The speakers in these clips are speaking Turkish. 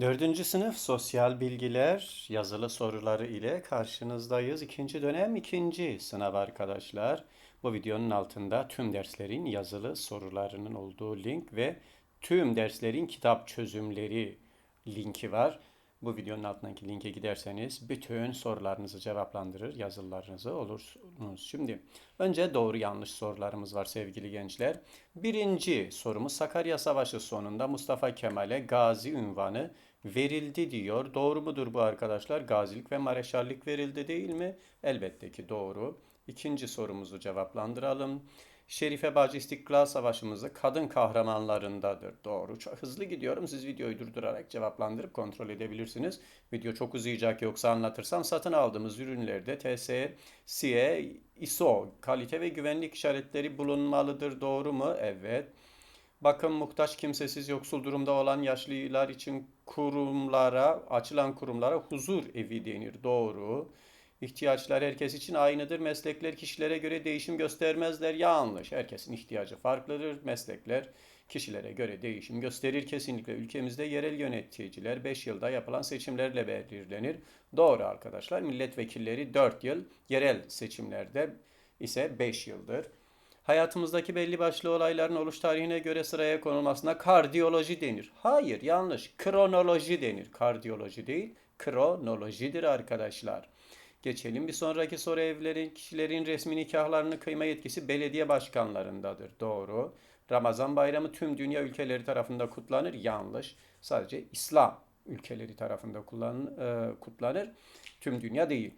Dördüncü sınıf sosyal bilgiler yazılı soruları ile karşınızdayız. İkinci dönem ikinci sınav arkadaşlar. Bu videonun altında tüm derslerin yazılı sorularının olduğu link ve tüm derslerin kitap çözümleri linki var. Bu videonun altındaki linke giderseniz bütün sorularınızı cevaplandırır, yazılarınızı olursunuz. Şimdi önce doğru yanlış sorularımız var sevgili gençler. Birinci sorumuz Sakarya Savaşı sonunda Mustafa Kemal'e gazi ünvanı verildi diyor. Doğru mudur bu arkadaşlar? Gazilik ve mareşallik verildi değil mi? Elbette ki doğru. İkinci sorumuzu cevaplandıralım. Şerife Bacı İstiklal Savaşımızı kadın kahramanlarındadır. Doğru. Çok hızlı gidiyorum. Siz videoyu durdurarak cevaplandırıp kontrol edebilirsiniz. Video çok uzayacak yoksa anlatırsam satın aldığımız ürünlerde TSE, CE, ISO kalite ve güvenlik işaretleri bulunmalıdır. Doğru mu? Evet. Bakın muhtaç, kimsesiz, yoksul durumda olan yaşlılar için kurumlara, açılan kurumlara huzur evi denir. Doğru. İhtiyaçlar herkes için aynıdır. Meslekler kişilere göre değişim göstermezler. Yanlış. Herkesin ihtiyacı farklıdır. Meslekler kişilere göre değişim gösterir. Kesinlikle ülkemizde yerel yöneticiler 5 yılda yapılan seçimlerle belirlenir. Doğru arkadaşlar. Milletvekilleri 4 yıl, yerel seçimlerde ise 5 yıldır. Hayatımızdaki belli başlı olayların oluş tarihine göre sıraya konulmasına kardiyoloji denir. Hayır, yanlış. Kronoloji denir. Kardiyoloji değil, kronolojidir arkadaşlar. Geçelim bir sonraki soru evlerin kişilerin resmi nikahlarını kıyma yetkisi belediye başkanlarındadır. Doğru. Ramazan bayramı tüm dünya ülkeleri tarafında kutlanır. Yanlış. Sadece İslam ülkeleri tarafında kullan, e, kutlanır. Tüm dünya değil.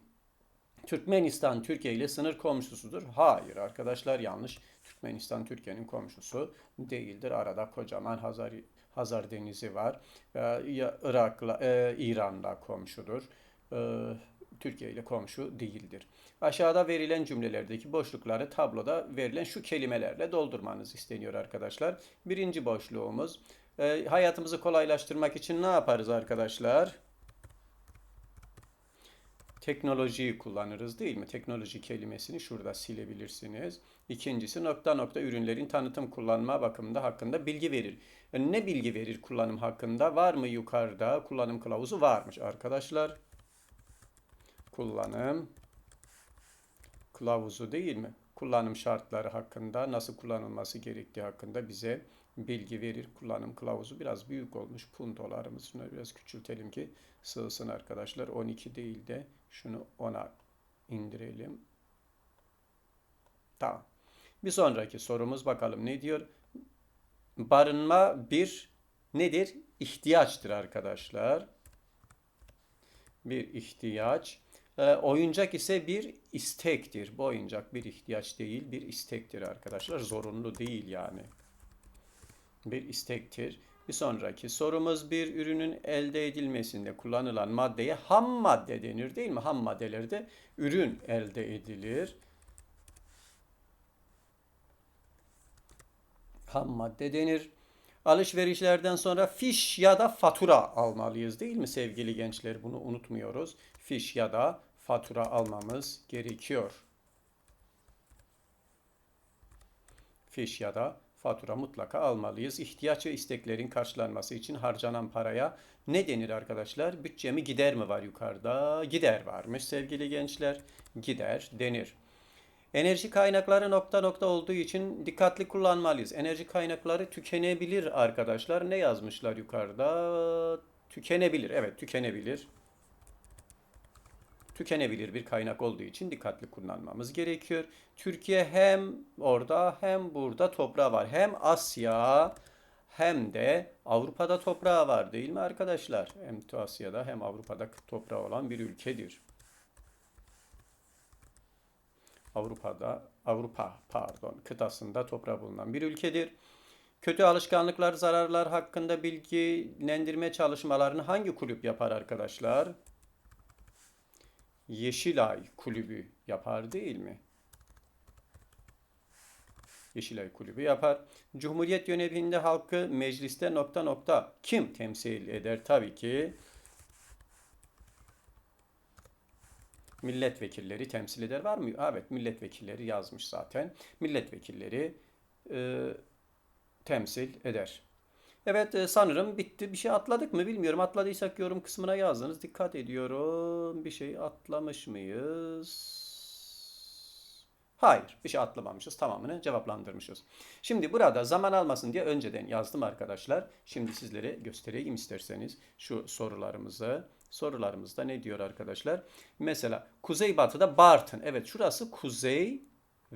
Türkmenistan Türkiye ile sınır komşusudur. Hayır arkadaşlar yanlış. Türkmenistan Türkiye'nin komşusu değildir. Arada kocaman Hazar Hazar Denizi var. Ya Irak'la e, İran'la komşudur. E, Türkiye ile komşu değildir. Aşağıda verilen cümlelerdeki boşlukları tabloda verilen şu kelimelerle doldurmanız isteniyor arkadaşlar. Birinci boşluğumuz e, hayatımızı kolaylaştırmak için ne yaparız arkadaşlar? teknolojiyi kullanırız değil mi? Teknoloji kelimesini şurada silebilirsiniz. İkincisi nokta nokta ürünlerin tanıtım kullanma bakımında hakkında bilgi verir. Yani ne bilgi verir kullanım hakkında? Var mı yukarıda? Kullanım kılavuzu varmış arkadaşlar. Kullanım kılavuzu değil mi? Kullanım şartları hakkında, nasıl kullanılması gerektiği hakkında bize bilgi verir. Kullanım kılavuzu biraz büyük olmuş. Puntolarımız şunu biraz küçültelim ki sığsın arkadaşlar. 12 değil de şunu 10'a indirelim. Tamam. Bir sonraki sorumuz bakalım ne diyor? Barınma bir nedir? İhtiyaçtır arkadaşlar. Bir ihtiyaç. E, oyuncak ise bir istektir. Bu oyuncak bir ihtiyaç değil, bir istektir arkadaşlar. Zorunlu değil yani. Bir istektir. Bir sonraki sorumuz bir ürünün elde edilmesinde kullanılan maddeye ham madde denir değil mi? Ham maddelerde ürün elde edilir. Ham madde denir. Alışverişlerden sonra fiş ya da fatura almalıyız değil mi sevgili gençler? Bunu unutmuyoruz. Fiş ya da fatura almamız gerekiyor. Fiş ya da fatura mutlaka almalıyız. İhtiyaç ve isteklerin karşılanması için harcanan paraya ne denir arkadaşlar? Bütçe mi gider mi var yukarıda? Gider varmış sevgili gençler. Gider denir. Enerji kaynakları nokta nokta olduğu için dikkatli kullanmalıyız. Enerji kaynakları tükenebilir arkadaşlar. Ne yazmışlar yukarıda? Tükenebilir. Evet tükenebilir tükenebilir bir kaynak olduğu için dikkatli kullanmamız gerekiyor. Türkiye hem orada hem burada toprağı var. Hem Asya hem de Avrupa'da toprağı var değil mi arkadaşlar? Hem Asya'da hem Avrupa'da toprağı olan bir ülkedir. Avrupa'da, Avrupa pardon kıtasında toprağı bulunan bir ülkedir. Kötü alışkanlıklar, zararlar hakkında bilgilendirme çalışmalarını hangi kulüp yapar arkadaşlar? Yeşilay kulübü yapar değil mi? Yeşilay kulübü yapar. Cumhuriyet yönetiminde halkı mecliste nokta nokta kim temsil eder? Tabii ki milletvekilleri temsil eder. Var mı? Evet milletvekilleri yazmış zaten. Milletvekilleri e, temsil eder. Evet e, sanırım bitti. Bir şey atladık mı bilmiyorum. Atladıysak yorum kısmına yazdınız. Dikkat ediyorum. Bir şey atlamış mıyız? Hayır, bir şey atlamamışız. Tamamını cevaplandırmışız. Şimdi burada zaman almasın diye önceden yazdım arkadaşlar. Şimdi sizlere göstereyim isterseniz şu sorularımızı. Sorularımızda ne diyor arkadaşlar? Mesela kuzeybatıda Bartın. Evet şurası kuzey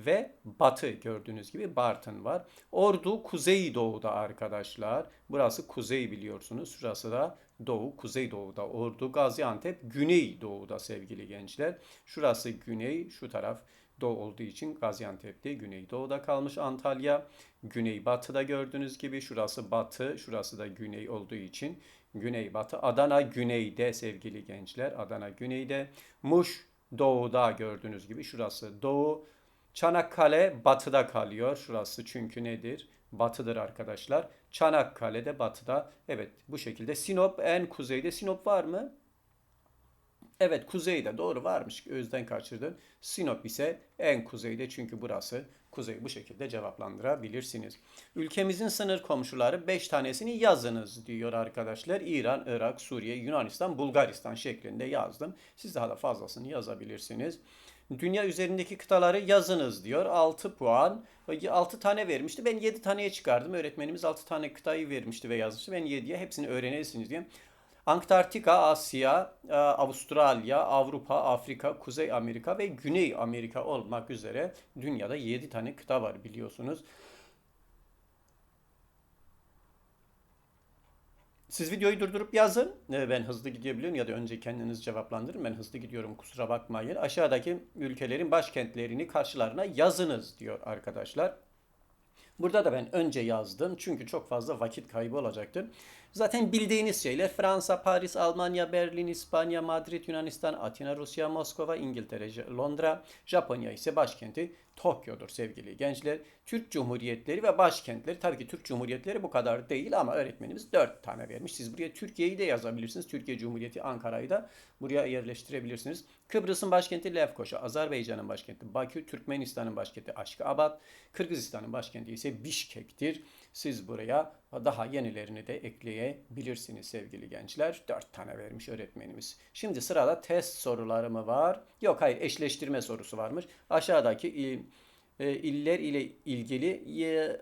ve batı gördüğünüz gibi Bartın var. Ordu kuzeydoğuda arkadaşlar. Burası kuzey biliyorsunuz. Şurası da doğu, kuzeydoğuda. Ordu, Gaziantep güneydoğuda sevgili gençler. Şurası güney, şu taraf doğu olduğu için Gaziantep'te güneydoğuda kalmış Antalya. Güneybatıda gördüğünüz gibi şurası batı, şurası da güney olduğu için güneybatı. Adana güneyde sevgili gençler. Adana güneyde. Muş doğuda gördüğünüz gibi şurası doğu. Çanakkale batıda kalıyor. Şurası çünkü nedir? Batıdır arkadaşlar. Çanakkale de batıda. Evet bu şekilde. Sinop en kuzeyde. Sinop var mı? Evet kuzeyde doğru varmış. Özden kaçırdın. Sinop ise en kuzeyde çünkü burası kuzey bu şekilde cevaplandırabilirsiniz. Ülkemizin sınır komşuları 5 tanesini yazınız diyor arkadaşlar. İran, Irak, Suriye, Yunanistan, Bulgaristan şeklinde yazdım. Siz daha da fazlasını yazabilirsiniz. Dünya üzerindeki kıtaları yazınız diyor. 6 puan. 6 tane vermişti. Ben 7 taneye çıkardım. Öğretmenimiz 6 tane kıtayı vermişti ve yazmıştı. Ben 7'ye hepsini öğrenirsiniz diye. Antarktika, Asya, e, Avustralya, Avrupa, Afrika, Kuzey Amerika ve Güney Amerika olmak üzere dünyada 7 tane kıta var biliyorsunuz. Siz videoyu durdurup yazın. E, ben hızlı gidebiliyorum ya da önce kendiniz cevaplandırın. Ben hızlı gidiyorum kusura bakmayın. Aşağıdaki ülkelerin başkentlerini karşılarına yazınız diyor arkadaşlar. Burada da ben önce yazdım çünkü çok fazla vakit kaybı olacaktır. Zaten bildiğiniz şeyler Fransa, Paris, Almanya, Berlin, İspanya, Madrid, Yunanistan, Atina, Rusya, Moskova, İngiltere, Londra, Japonya ise başkenti Tokyo'dur sevgili gençler. Türk Cumhuriyetleri ve başkentleri tabii ki Türk Cumhuriyetleri bu kadar değil ama öğretmenimiz 4 tane vermiş. Siz buraya Türkiye'yi de yazabilirsiniz. Türkiye Cumhuriyeti Ankara'yı da buraya yerleştirebilirsiniz. Kıbrıs'ın başkenti Lefkoşa, Azerbaycan'ın başkenti Bakü, Türkmenistan'ın başkenti Aşkabat, Kırgızistan'ın başkenti ise Bişkek'tir. Siz buraya daha yenilerini de ekleyebilirsiniz sevgili gençler. 4 tane vermiş öğretmenimiz. Şimdi sırada test soruları mı var? Yok hayır eşleştirme sorusu varmış. Aşağıdaki il, e, iller ile ilgili e,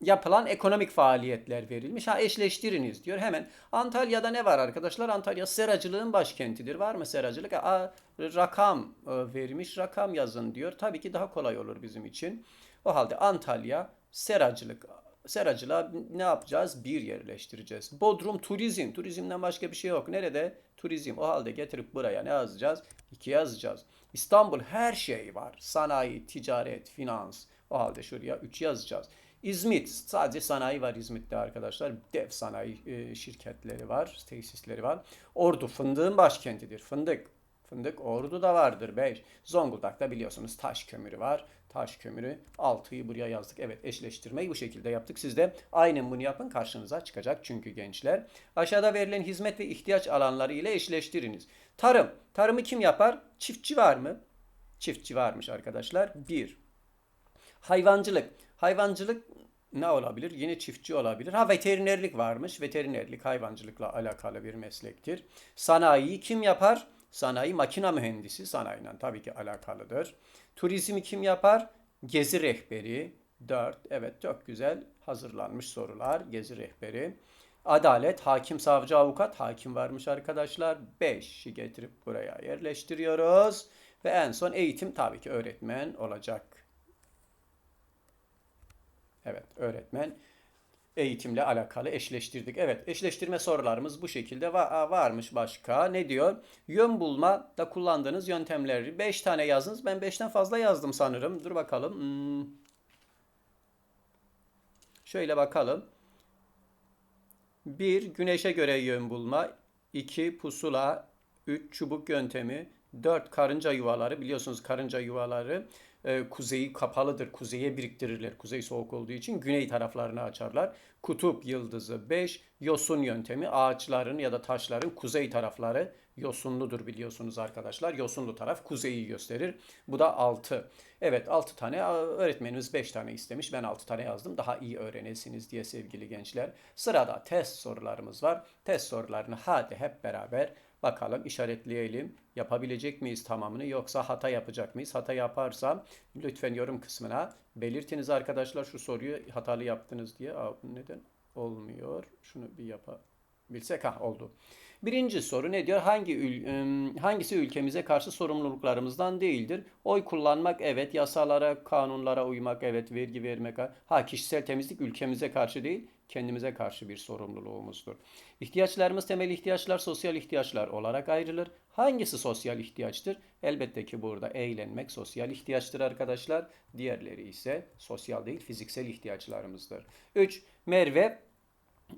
yapılan ekonomik faaliyetler verilmiş. Ha eşleştiriniz diyor. Hemen Antalya'da ne var arkadaşlar? Antalya seracılığın başkentidir. Var mı seracılık? A, rakam e, vermiş. Rakam yazın diyor. Tabii ki daha kolay olur bizim için. O halde Antalya seracılık seracılığa ne yapacağız? Bir yerleştireceğiz. Bodrum turizm. Turizmden başka bir şey yok. Nerede? Turizm. O halde getirip buraya ne yazacağız? İki yazacağız. İstanbul her şey var. Sanayi, ticaret, finans. O halde şuraya 3 yazacağız. İzmit sadece sanayi var İzmit'te arkadaşlar. Dev sanayi e, şirketleri var, tesisleri var. Ordu fındığın başkentidir. Fındık. Fındık Ordu da vardır 5. Zonguldak'ta biliyorsunuz taş kömürü var. Taş kömürü 6'yı buraya yazdık. Evet eşleştirmeyi bu şekilde yaptık. Siz de aynen bunu yapın karşınıza çıkacak çünkü gençler. Aşağıda verilen hizmet ve ihtiyaç alanları ile eşleştiriniz. Tarım. Tarımı kim yapar? Çiftçi var mı? Çiftçi varmış arkadaşlar. 1. Hayvancılık. Hayvancılık ne olabilir? Yine çiftçi olabilir. Ha veterinerlik varmış. Veterinerlik hayvancılıkla alakalı bir meslektir. Sanayiyi kim yapar? Sanayi makina mühendisi sanayiyle tabii ki alakalıdır. Turizmi kim yapar? Gezi rehberi 4. Evet çok güzel hazırlanmış sorular. Gezi rehberi. Adalet, hakim, savcı, avukat, hakim varmış arkadaşlar. 5'i getirip buraya yerleştiriyoruz. Ve en son eğitim tabii ki öğretmen olacak. Evet öğretmen eğitimle alakalı eşleştirdik. Evet eşleştirme sorularımız bu şekilde Va varmış başka. Ne diyor? Yön bulma da kullandığınız yöntemleri 5 tane yazdınız. Ben 5'ten fazla yazdım sanırım. Dur bakalım. Hmm. Şöyle bakalım. 1. Güneşe göre yön bulma. 2. Pusula. 3. Çubuk yöntemi. 4. Karınca yuvaları. Biliyorsunuz karınca yuvaları e, kuzeyi kapalıdır. Kuzeye biriktirirler. Kuzey soğuk olduğu için güney taraflarını açarlar. Kutup yıldızı 5. Yosun yöntemi ağaçların ya da taşların kuzey tarafları yosunludur biliyorsunuz arkadaşlar. Yosunlu taraf kuzeyi gösterir. Bu da 6. Evet 6 tane öğretmenimiz 5 tane istemiş. Ben 6 tane yazdım. Daha iyi öğrenesiniz diye sevgili gençler. Sırada test sorularımız var. Test sorularını hadi hep beraber bakalım işaretleyelim. Yapabilecek miyiz tamamını yoksa hata yapacak mıyız? Hata yaparsam lütfen yorum kısmına belirtiniz arkadaşlar şu soruyu hatalı yaptınız diye. Aa, neden olmuyor? Şunu bir yapabilsek ha oldu. Birinci soru ne diyor? Hangi ül, hangisi ülkemize karşı sorumluluklarımızdan değildir? Oy kullanmak evet, yasalara, kanunlara uymak evet, vergi vermek ha kişisel temizlik ülkemize karşı değil, kendimize karşı bir sorumluluğumuzdur. İhtiyaçlarımız temel ihtiyaçlar, sosyal ihtiyaçlar olarak ayrılır. Hangisi sosyal ihtiyaçtır? Elbette ki burada eğlenmek sosyal ihtiyaçtır arkadaşlar. Diğerleri ise sosyal değil, fiziksel ihtiyaçlarımızdır. 3. Merve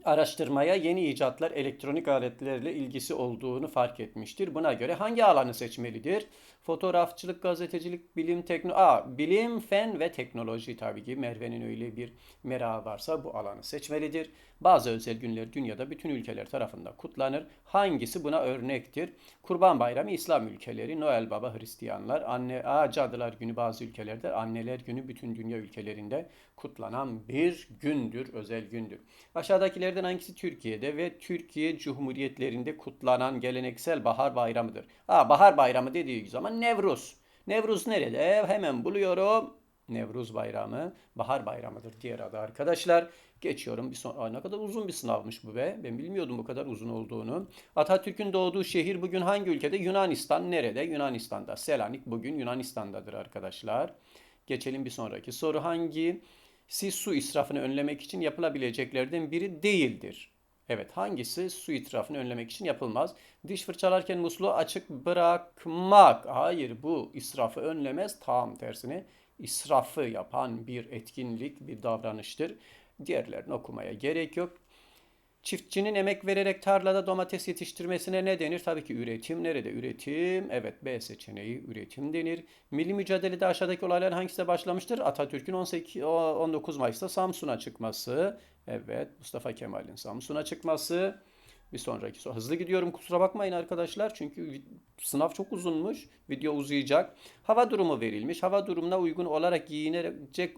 araştırmaya yeni icatlar elektronik aletlerle ilgisi olduğunu fark etmiştir. Buna göre hangi alanı seçmelidir? Fotoğrafçılık, gazetecilik, bilim, tekno Aa, bilim, fen ve teknoloji tabii ki Merve'nin öyle bir merakı varsa bu alanı seçmelidir. Bazı özel günler dünyada bütün ülkeler tarafından kutlanır. Hangisi buna örnektir? Kurban Bayramı İslam ülkeleri, Noel Baba Hristiyanlar, anne Aa, Cadılar Günü bazı ülkelerde, Anneler Günü bütün dünya ülkelerinde kutlanan bir gündür, özel gündür. Aşağıdakilerden hangisi Türkiye'de ve Türkiye Cumhuriyetlerinde kutlanan geleneksel bahar bayramıdır? Aa, bahar bayramı dediği zaman Nevruz. Nevruz nerede? Hemen buluyorum. Nevruz bayramı, bahar bayramıdır diğer adı arkadaşlar. Geçiyorum. Bir son... Aa, ne kadar uzun bir sınavmış bu be. Ben bilmiyordum bu kadar uzun olduğunu. Atatürk'ün doğduğu şehir bugün hangi ülkede? Yunanistan nerede? Yunanistan'da. Selanik bugün Yunanistan'dadır arkadaşlar. Geçelim bir sonraki soru. Hangi si su israfını önlemek için yapılabileceklerden biri değildir? Evet hangisi su israfını önlemek için yapılmaz? Diş fırçalarken musluğu açık bırakmak. Hayır bu israfı önlemez. Tam tersine israfı yapan bir etkinlik, bir davranıştır. Diğerlerini okumaya gerek yok. Çiftçinin emek vererek tarlada domates yetiştirmesine ne denir? Tabii ki üretim. Nerede üretim? Evet B seçeneği üretim denir. Milli mücadelede aşağıdaki olaylar hangisi başlamıştır? Atatürk'ün 18, 19 Mayıs'ta Samsun'a çıkması. Evet Mustafa Kemal'in Samsun'a çıkması. Bir sonraki soru. Hızlı gidiyorum kusura bakmayın arkadaşlar. Çünkü sınav çok uzunmuş. Video uzayacak. Hava durumu verilmiş. Hava durumuna uygun olarak giyinerek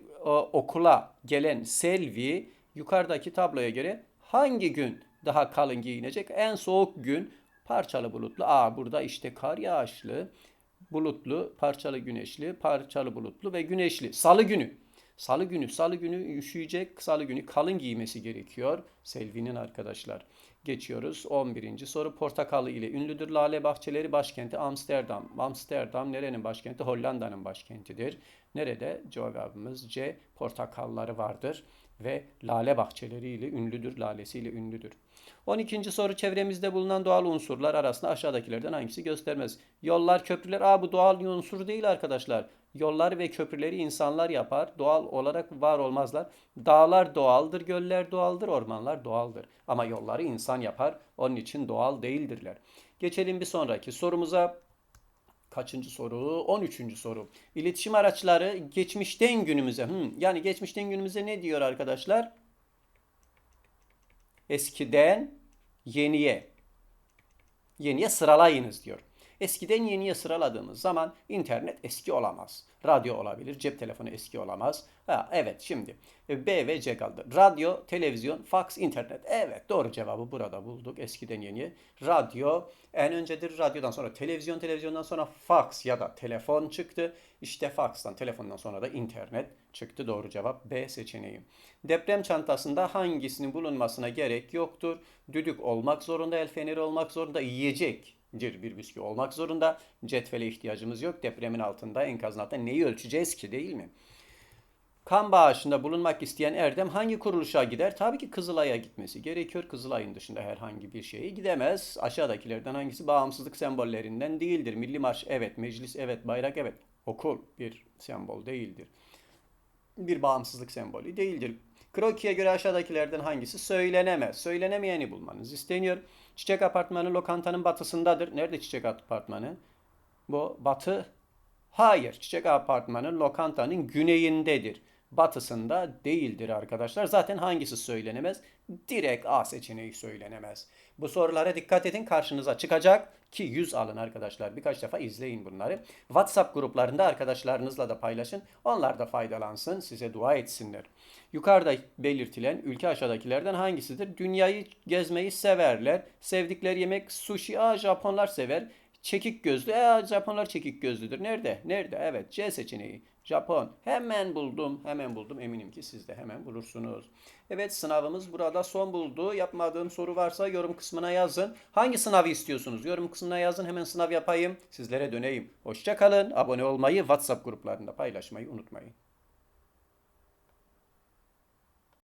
okula gelen Selvi yukarıdaki tabloya göre hangi gün daha kalın giyinecek? En soğuk gün parçalı bulutlu. Aa burada işte kar yağışlı, bulutlu, parçalı güneşli, parçalı bulutlu ve güneşli. Salı günü. Salı günü, salı günü üşüyecek, salı günü kalın giymesi gerekiyor Selvi'nin arkadaşlar. Geçiyoruz 11. soru. Portakalı ile ünlüdür. Lale bahçeleri başkenti Amsterdam. Amsterdam nerenin başkenti? Hollanda'nın başkentidir. Nerede? Cevabımız C. Portakalları vardır ve lale bahçeleri ile ünlüdür. Lalesiyle ünlüdür. 12. soru çevremizde bulunan doğal unsurlar arasında aşağıdakilerden hangisi göstermez? Yollar, köprüler. Aa bu doğal unsur değil arkadaşlar. Yolları ve köprüleri insanlar yapar. Doğal olarak var olmazlar. Dağlar doğaldır, göller doğaldır, ormanlar doğaldır. Ama yolları insan yapar. Onun için doğal değildirler. Geçelim bir sonraki sorumuza. Kaçıncı soru? 13. soru. İletişim araçları geçmişten günümüze. Hmm, yani geçmişten günümüze ne diyor arkadaşlar? Eskiden yeniye. Yeniye sıralayınız diyor. Eskiden yeniye sıraladığımız zaman internet eski olamaz. Radyo olabilir, cep telefonu eski olamaz. Ha, evet şimdi e, B ve C kaldı. Radyo, televizyon, fax, internet. Evet doğru cevabı burada bulduk eskiden yeniye. Radyo en öncedir. Radyodan sonra televizyon, televizyondan sonra fax ya da telefon çıktı. İşte faxtan, telefondan sonra da internet çıktı. Doğru cevap B seçeneği. Deprem çantasında hangisinin bulunmasına gerek yoktur? Düdük olmak zorunda, el feneri olmak zorunda, yiyecek bir bisküvi olmak zorunda. Cetvele ihtiyacımız yok. Depremin altında, enkazın altında neyi ölçeceğiz ki değil mi? Kan bağışında bulunmak isteyen Erdem hangi kuruluşa gider? Tabii ki Kızılay'a gitmesi gerekiyor. Kızılay'ın dışında herhangi bir şeye gidemez. Aşağıdakilerden hangisi bağımsızlık sembollerinden değildir? Milli marş evet, meclis evet, bayrak evet. Okul bir sembol değildir. Bir bağımsızlık sembolü değildir. Kroki'ye göre aşağıdakilerden hangisi söylenemez? Söylenemeyeni bulmanız isteniyor. Çiçek Apartmanı lokantanın batısındadır. Nerede Çiçek Apartmanı? Bu batı. Hayır. Çiçek Apartmanı lokantanın güneyindedir. Batısında değildir arkadaşlar. Zaten hangisi söylenemez? Direkt A seçeneği söylenemez. Bu sorulara dikkat edin karşınıza çıkacak ki 100 alın arkadaşlar. Birkaç defa izleyin bunları. WhatsApp gruplarında arkadaşlarınızla da paylaşın. Onlar da faydalansın, size dua etsinler. Yukarıda belirtilen ülke aşağıdakilerden hangisidir? Dünyayı gezmeyi severler. Sevdikleri yemek sushi. Aa Japonlar sever. Çekik gözlü. Aa Japonlar çekik gözlüdür. Nerede? Nerede? Evet C seçeneği. Japon. Hemen buldum. Hemen buldum. Eminim ki siz de hemen bulursunuz. Evet sınavımız burada son buldu. Yapmadığım soru varsa yorum kısmına yazın. Hangi sınavı istiyorsunuz? Yorum kısmına yazın. Hemen sınav yapayım. Sizlere döneyim. Hoşça kalın. Abone olmayı, WhatsApp gruplarında paylaşmayı unutmayın.